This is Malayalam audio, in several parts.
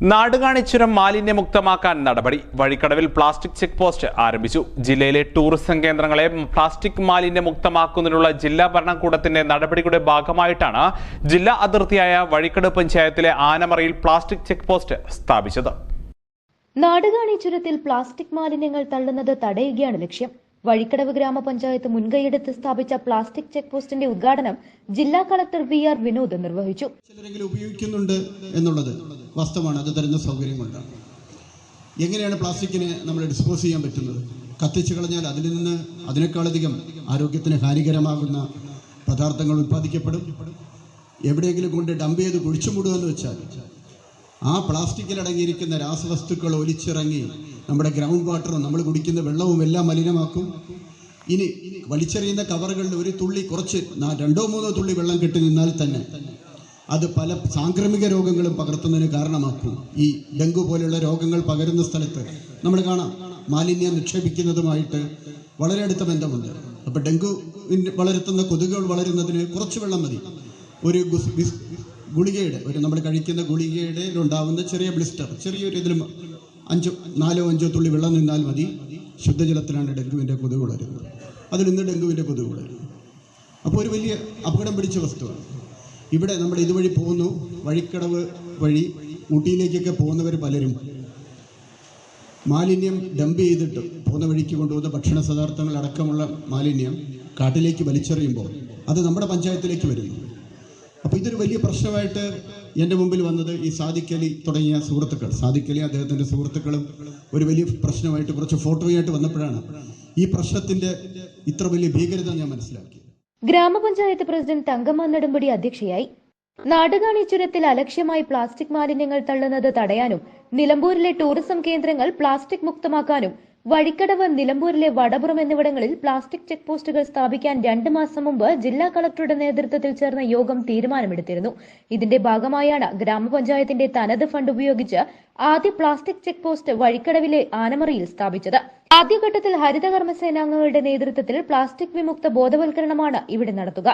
നാടുകാണിച്ചുരം മാലിന്യമുക്തമാക്കാൻ നടപടി. വഴിക്കടവിൽ പ്ലാസ്റ്റിക് ചെക്ക് പോസ്റ്റ് ആരംഭിച്ചു. ജില്ലയിലെ ടൂറിസം കേന്ദ്രങ്ങളെ പ്ലാസ്റ്റിക് മാലിന്യമുക്തമാക്കുന്നതിനുള്ള ജില്ലാ ഭരണകൂടത്തിന്റെ നടപടിയുടെ ഭാഗമായിട്ടാണ് ജില്ലാ അതിർത്തിയായ വഴിക്കടവ് പഞ്ചായത്തിലെ ആനമറയിൽ പ്ലാസ്റ്റിക് ചെക്ക് പോസ്റ്റ് സ്ഥാപിച്ചത്. നാടുകാണി ചുരത്തിൽ പ്ലാസ്റ്റിക് മാലിന്യങ്ങൾ തള്ളുന്നത് തടയുകയാണ് ലക്ഷ്യം. വഴിക്കടവ് ഗ്രാമപഞ്ചായത്ത് മുൻകൈയെടുത്ത് സ്ഥാപിച്ച പ്ലാസ്റ്റിക് ചെക്ക് പോസ്റ്റിന്റെ ഉദ്ഘാടനം ജില്ലാ കളക്ടർ വി ആർ വിനോദ് നിർവഹിച്ചു. ഉപയോഗിക്കുന്നുണ്ട് എന്നുള്ളത് വാസ്തവമാണ്. അത് തരുന്ന സൗകര്യം എങ്ങനെയാണ് പ്ലാസ്റ്റിക്കിനെ നമ്മൾ ഡിസ്പോസ് ചെയ്യാൻ പറ്റുന്നത്? കത്തിച്ചു കളഞ്ഞാൽ അതിൽ നിന്ന് അതിനേക്കാളധികം ആരോഗ്യത്തിന് ഹാനികരമാകുന്ന പദാർത്ഥങ്ങൾ ഉൽപ്പാദിക്കപ്പെടും. എവിടെയെങ്കിലും കൊണ്ട് ഡംപ് ചെയ്ത് കുഴിച്ചു മൂടുകയെന്ന് വെച്ചാൽ ആ പ്ലാസ്റ്റിക്കിൽ അടങ്ങിയിരിക്കുന്ന രാസവസ്തുക്കൾ ഒലിച്ചിറങ്ങി നമ്മുടെ ഗ്രൗണ്ട് വാട്ടറും നമ്മൾ കുടിക്കുന്ന വെള്ളവും എല്ലാം മലിനമാക്കും. ഇനി വലിച്ചെറിയുന്ന കവറുകളിൽ ഒരു തുള്ളി കുറച്ച് രണ്ടോ മൂന്നോ തുള്ളി വെള്ളം കെട്ടി നിന്നാൽ തന്നെ അത് പല സാംക്രമിക രോഗങ്ങളും പകർത്തുന്നതിന് കാരണമാക്കും. ഈ ഡെങ്കു പോലെയുള്ള രോഗങ്ങൾ പകരുന്ന സ്ഥലത്ത് നമ്മൾ കാണാം മാലിന്യം നിക്ഷേപിക്കുന്നതുമായിട്ട് വളരെ അടുത്ത ബന്ധമുണ്ട്. അപ്പോൾ ഡെങ്കു വളരുത്തുന്ന കൊതുകുകൾ വളരുന്നതിന് കുറച്ച് വെള്ളം മതി. ഒരു ഗുളികയുടെ ഒരു നമ്മൾ കഴിക്കുന്ന ഗുളികയുടെ ഉണ്ടാവുന്ന ചെറിയ ബ്ലിസ്റ്റർ ചെറിയൊരു ഇതിലും അഞ്ചോ നാലോ അഞ്ചോ തുള്ളി വെള്ളം നിന്നാൽ മതി. ശുദ്ധജലത്തിലാണ് ഡെങ്കുവിന്റെ കൊതുക് വളരുന്നത്. അതിൽ നിന്ന് ഡെങ്കുവിന്റെ കൊതുക് വളരും. അപ്പോൾ ഒരു വലിയ അപകടം പിടിച്ച വസ്തുവാണ്. ഇവിടെ നമ്മൾ ഇതുവഴി പോകുന്നു. വഴിക്കടവ് വഴി ഊട്ടിയിലേക്കൊക്കെ പോകുന്നവർ പലരും മാലിന്യം ഡംപ് ചെയ്തിട്ട് പോകുന്ന വഴിക്ക് കൊണ്ടുപോകുന്ന ഭക്ഷണ പദാർത്ഥങ്ങൾ അടക്കമുള്ള മാലിന്യം കാട്ടിലേക്ക് വലിച്ചെറിയുമ്പോൾ അത് നമ്മുടെ പഞ്ചായത്തിലേക്ക് വരുന്നു. അപ്പോൾ ഇതൊരു വലിയ പ്രശ്നമായിട്ട് എന്റെ മുമ്പിൽ വന്നത് ഈ സാദിക്കലി തുടങ്ങിയ സുഹൃത്തുക്കൾ. സാദിക്കലി അദ്ദേഹത്തിന്റെ സുഹൃത്തുക്കളും ഒരു വലിയ പ്രശ്നമായിട്ട് കുറച്ച് ഫോട്ടോയായിട്ട് വന്നപ്പോഴാണ് ഈ പ്രശ്നത്തിന്റെ ഇത്ര വലിയ ഭീകരത ഞാൻ മനസ്സിലാക്കി ഗ്രാമപഞ്ചായത്ത് പ്രസിഡന്റ് തങ്കമ്മ നെടുമ്പടി അധ്യക്ഷയായി. നാടുകാണി ചുരത്തിൽ അലക്ഷ്യമായി പ്ലാസ്റ്റിക് മാലിന്യങ്ങൾ തള്ളുന്നത് തടയാനും നിലമ്പൂരിലെ ടൂറിസം കേന്ദ്രങ്ങൾ പ്ലാസ്റ്റിക് മുക്തമാക്കാനും വഴിക്കടവ് നിലമ്പൂരിലെ വടപുറം എന്നിവിടങ്ങളിൽ പ്ലാസ്റ്റിക് ചെക്ക് പോസ്റ്റുകൾ സ്ഥാപിക്കാൻ രണ്ട് മാസം മുമ്പ് ജില്ലാ കളക്ടറുടെ നേതൃത്വത്തിൽ ചേർന്ന യോഗം തീരുമാനമെടുത്തിരുന്നു. ഇതിന്റെ ഭാഗമായാണ് ഗ്രാമപഞ്ചായത്തിന്റെ തനത് ഫണ്ട് ഉപയോഗിച്ച് ആദ്യ പ്ലാസ്റ്റിക് ചെക്ക് പോസ്റ്റ് വഴിക്കടവിലെ ആനമറിയിൽ സ്ഥാപിച്ചത്. ആദ്യഘട്ടത്തിൽ ഹരിതകർമ്മസേനാംഗങ്ങളുടെ നേതൃത്വത്തിൽ പ്ലാസ്റ്റിക് വിമുക്ത ബോധവൽക്കരണമാണ് ഇവിടെ നടത്തുക.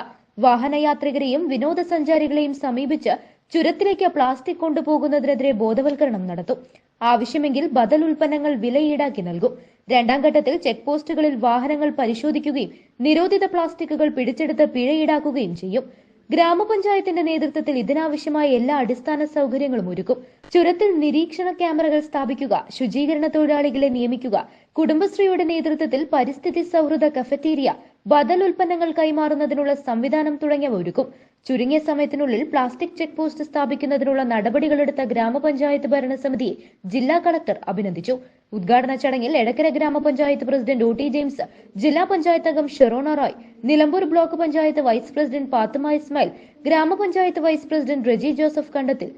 വാഹനയാത്രികരെയും വിനോദസഞ്ചാരികളെയും സമീപിച്ച് ചുരത്തിലേക്ക് പ്ലാസ്റ്റിക് കൊണ്ടുപോകുന്നതിനെതിരെ ബോധവൽക്കരണം നടത്തും. ആവശ്യമെങ്കിൽ ബദൽ ഉൽപ്പന്നങ്ങൾ വില ഈടാക്കി നൽകും. രണ്ടാം ഘട്ടത്തിൽ ചെക്ക് പോസ്റ്റുകളിൽ വാഹനങ്ങൾ പരിശോധിക്കുകയും നിരോധിത പ്ലാസ്റ്റിക്കുകൾ പിടിച്ചെടുത്ത് പിഴ ഈടാക്കുകയും ചെയ്യും. ഗ്രാമപഞ്ചായത്തിന്റെ നേതൃത്വത്തിൽ ഇതിനാവശ്യമായ എല്ലാ അടിസ്ഥാന സൗകര്യങ്ങളും ഒരുക്കും. ചുരത്തിൽ നിരീക്ഷണ ക്യാമറകൾ സ്ഥാപിക്കുക ശുചീകരണ തൊഴിലാളികളെ നിയമിക്കുക കുടുംബശ്രീയുടെ നേതൃത്വത്തിൽ പരിസ്ഥിതി സൗഹൃദ കഫറ്റീരിയ ബദൽ ഉൽപ്പന്നങ്ങൾ കൈമാറുന്നതിനുള്ള സംവിധാനം തുടങ്ങിയവ ഒരുക്കും. ചുരുങ്ങിയ സമയത്തിനുള്ളിൽ പ്ലാസ്റ്റിക് ചെക്ക് പോസ്റ്റ് സ്ഥാപിക്കുന്നതിനുള്ള നടപടികളെടുത്ത ഗ്രാമപഞ്ചായത്ത് ഭരണസമിതി ജില്ലാ കളക്ടർ അഭിനന്ദിച്ചു. ഉദ്ഘാടന ചടങ്ങിൽ എടക്കര ഗ്രാമപഞ്ചായത്ത് പ്രസിഡന്റ് ഒ ടി ജെയിംസ് ജില്ലാ പഞ്ചായത്ത് അംഗം Sherona Roy Nilambur block panchayat vice president Pathuma Ismail ഗ്രാമപഞ്ചായത്ത് vice president Reji Joseph Kandathil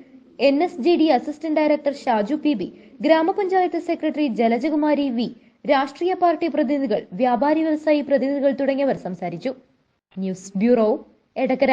N S G D assistant director Shaju P B ഗ്രാമപഞ്ചായത്ത് സെക്രട്ടറി ജലജകുമാരി വി രാഷ്ട്രീയ പാർട്ടി പ്രതിനിധികൾ വ്യാപാരി വ്യവസായി പ്രതിനിധികൾ തുടങ്ങിയവർ സംസാരിച്ചു. News bureau Edakkara.